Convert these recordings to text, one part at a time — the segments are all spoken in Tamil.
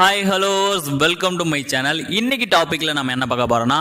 Hi hello welcome to my channel இன்னைக்கு டாப்பிக்கில் நம்ம என்ன பார்க்க போகிறோம்னா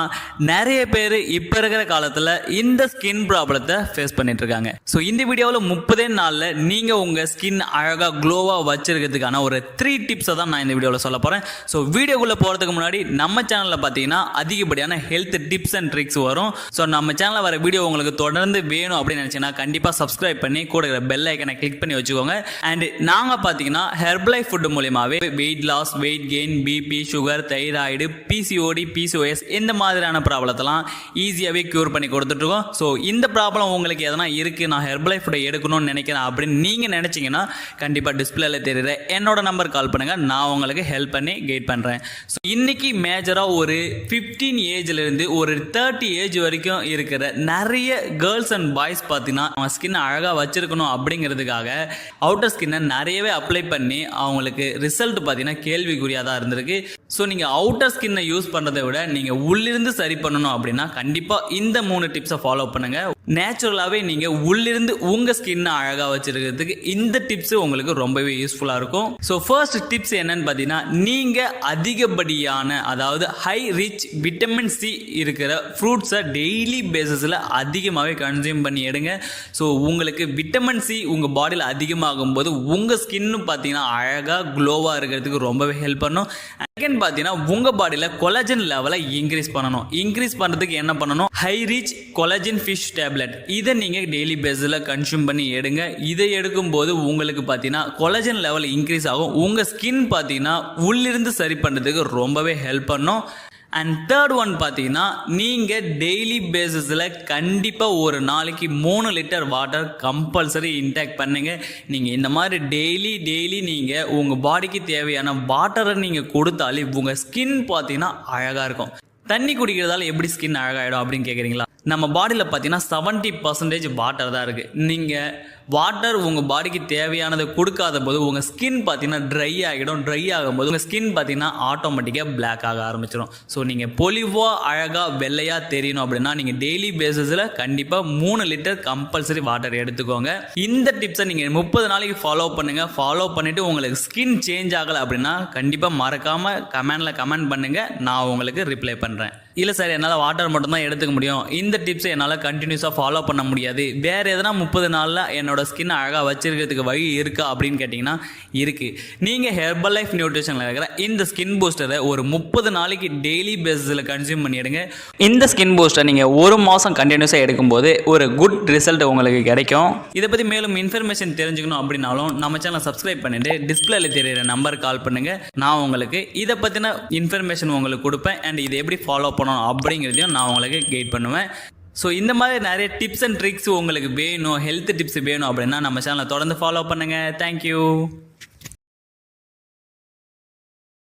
நிறைய பேர் இப்போ இருக்கிற காலத்தில் இந்த ஸ்கின் ப்ராப்ளத்தை ஃபேஸ் பண்ணிட்டு இருக்காங்க. ஸோ இந்த வீடியோவில் முப்பதே நாளில் நீங்கள் உங்கள் ஸ்கின் அழகாக க்ளோவாக வச்சிருக்கிறதுக்கான ஒரு த்ரீ டிப்ஸை தான் நான் இந்த வீடியோவில் சொல்ல போகிறேன் ஸோ வீடியோக்குள்ளே போகிறதுக்கு முன்னாடி நம்ம சேனலில் பார்த்தீங்கன்னா அதிகப்படியான ஹெல்த் டிப்ஸ் அண்ட் ட்ரிக்ஸ் வரும். ஸோ நம்ம சேனலில் வர வீடியோ உங்களுக்கு தொடர்ந்து வேணும் அப்படின்னு நினச்சிங்கன்னா கண்டிப்பாக சப்ஸ்கிரைப் பண்ணி கூட இருக்கிற பெல் ஐக்கனை கிளிக் பண்ணி வச்சுக்கோங்க. அண்ட் நாங்கள் பார்த்தீங்கன்னா ஹெர்பலை ஃபுட் மூலியமாகவே weight loss weight weight gain BP sugar thyroid PCOD PCOS இந்த மாதிரியான ப்ராப்ளத்தெல்லாம் ஈஸியாகவே க்யூர் பண்ணி கொடுத்துட்ருக்கோம். ஸோ இந்த ப்ராப்ளம் உங்களுக்கு எதனா இருக்குது நான் ஹெர்பலைஃப் ஃபுட்டை எடுக்கணும்னு நினைக்கிறேன் அப்படின்னு நீங்கள் நினச்சிங்கன்னா கண்டிப்பாக டிஸ்பிளேல தெரியுற என்னோட நம்பர் கால் பண்ணுங்கள் நான் உங்களுக்கு ஹெல்ப் பண்ணி கைட் பண்ணுறேன் ஸோ இன்றைக்கி மேஜராக ஒரு ஃபிஃப்டீன் ஏஜ்லேருந்து ஒரு தேர்ட்டி ஏஜ் வரைக்கும் இருக்கிற நிறைய கேர்ள்ஸ் அண்ட் பாய்ஸ் பார்த்தீங்கன்னா அவன் ஸ்கின் அழகாக வச்சுருக்கணும் அப்படிங்கிறதுக்காக அவுட்டர் ஸ்கின்னை நிறையவே அப்ளை பண்ணி அவங்களுக்கு ரிசல்ட் பார்த்தீங்கன்னா கேள்விக்குறியாக தான் இருந்திருக்கு. ஸோ நீங்கள் அவுட்டர் ஸ்கின்னை யூஸ் பண்ணுறதை விட நீங்கள் உள்ளிருந்து சரி பண்ணணும் அப்படின்னா கண்டிப்பாக இந்த மூணு டிப்ஸை ஃபாலோ பண்ணுங்கள் நேச்சுரலாகவே நீங்கள் உள்ளிருந்து உங்கள் ஸ்கின்னை அழகாக வச்சுருக்கிறதுக்கு இந்த டிப்ஸு உங்களுக்கு ரொம்பவே யூஸ்ஃபுல்லாக இருக்கும். ஸோ ஃபர்ஸ்ட் டிப்ஸ் என்னன்னு பார்த்தீங்கன்னா நீங்கள் அதிகப்படியான அதாவது ஹை ரிச் விட்டமின் சி இருக்கிற ஃப்ரூட்ஸை டெய்லி பேசிஸில் அதிகமாகவே கன்சியூம் பண்ணி எடுங்க. ஸோ உங்களுக்கு விட்டமின் சி உங்கள் பாடியில் அதிகமாகும் போது உங்கள் ஸ்கின்னு பார்த்தீங்கன்னா அழகாக க்ளோவாக இருக்கிறதுக்கு ரொம்பவே ஹெல்ப் பண்ணும். செகண்ட் பார்த்தீங்கன்னா உங்கள் பாடியில் கொலஜன் லெவலை இன்க்ரீஸ் பண்ணணும். இன்க்ரீஸ் பண்ணுறதுக்கு என்ன பண்ணணும்? High reach collagen fish tablet இதை நீங்கள் டெய்லி பேஸில் கன்சியூம் பண்ணி எடுங்க. இதை எடுக்கும்போது உங்களுக்கு பார்த்தீங்கன்னா கொலஜன் லெவல் இன்க்ரீஸ் ஆகும். உங்கள் ஸ்கின் பார்த்தீங்கன்னா உள்ளிருந்து சரி பண்ணுறதுக்கு ரொம்பவே ஹெல்ப் பண்ணும். அண்ட் தேர்ட் ஒன் பார்த்தீங்கன்னா நீங்கள் டெய்லி பேசிஸில் கண்டிப்பாக ஒரு நாளைக்கு மூணு லிட்டர் வாட்டர் கம்பல்சரி இன்டேக் பண்ணுங்கள் நீங்கள் இந்த மாதிரி டெய்லி டெய்லி நீங்கள் உங்கள் பாடிக்கு தேவையான வாட்டரை நீங்கள் கொடுத்தாலே உங்கள் ஸ்கின் பார்த்தீங்கன்னா அழகாக இருக்கும். தண்ணி குடிக்கிறதால எப்படி ஸ்கின் அழகாயிடும் அப்படின்னு கேட்குறீங்களா நம்ம பாடியில் பார்த்தீங்கன்னா செவன்ட்டி பர்சன்டேஜ் வாட்டர் தான் இருக்குது நீங்கள் வாட்டர் உங்கள் பாடிக்கு தேவையானதை கொடுக்காத போது உங்கள் ஸ்கின் பார்த்தீங்கன்னா ட்ரை ஆகிடும். ட்ரை ஆகும்போது உங்கள் ஸ்கின் பார்த்தீங்கன்னா ஆட்டோமேட்டிக்காக பிளாக் ஆக ஆரம்பிச்சிடும் ஸோ நீங்கள் பொலிவாக அழகாக வெள்ளையாக தெரியணும் அப்படின்னா நீங்கள் டெய்லி பேசிஸில் கண்டிப்பாக மூணு லிட்டர் கம்பல்சரி வாட்டர் எடுத்துக்கோங்க. இந்த டிப்ஸை நீங்கள் முப்பது நாளைக்கு ஃபாலோ பண்ணுங்கள் ஃபாலோ பண்ணிவிட்டு உங்களுக்கு ஸ்கின் சேஞ்ச் ஆகலை அப்படின்னா கண்டிப்பாக மறக்காமல் கமெண்டில் கமெண்ட் பண்ணுங்கள் நான் உங்களுக்கு ரிப்ளை பண்ணுறேன் இல்லை சார் என்னால் வாட்டர் மட்டும்தான் எடுத்துக்க முடியும். இந்த டிப்ஸை என்னால் கண்டினியூஸாக ஃபாலோ பண்ண முடியாது. வேறு எதனா முப்பது நாளில் என்னோட ஸ்கின் அழகாக வச்சிருக்கிறதுக்கு வழி இருக்கா அப்படின்னு கேட்டிங்கன்னா இருக்குது நீங்கள் ஹெர்பல் லைஃப் நியூட்ரிஷனில் இருக்கிற இந்த ஸ்கின் பூஸ்டரை ஒரு முப்பது நாளைக்கு டெய்லி பேஸில் கன்சியூம் பண்ணிடுங்க. இந்த ஸ்கின் பூஸ்டர் நீங்கள் ஒரு மாதம் கண்டினியூஸாக எடுக்கும்போது ஒரு குட் ரிசல்ட் உங்களுக்கு கிடைக்கும். இதை பற்றி மேலும் இன்ஃபர்மேஷன் தெரிஞ்சுக்கணும் அப்படின்னாலும் நம்ம சேனலை சப்ஸ்கிரைப் பண்ணிட்டு டிஸ்பிளேல தெரியிற நம்பர் கால் பண்ணுங்கள் நான் உங்களுக்கு இதை பற்றின இன்ஃபர்மேஷன் உங்களுக்கு கொடுப்பேன். அண்ட் இதை எப்படி ஃபாலோ பண்ணணும் அப்படிங்கிறதையும் நான் உங்களுக்கு கைட் பண்ணுவேன். ஸோ இந்த மாதிரி நிறைய டிப்ஸ் அண்ட் ட்ரிக்ஸ் உங்களுக்கு வேணும் ஹெல்த் டிப்ஸ் வேணும் அப்படின்னா நம்ம சேனலை தொடர்ந்து ஃபாலோ பண்ணுங்கள் தேங்க்யூ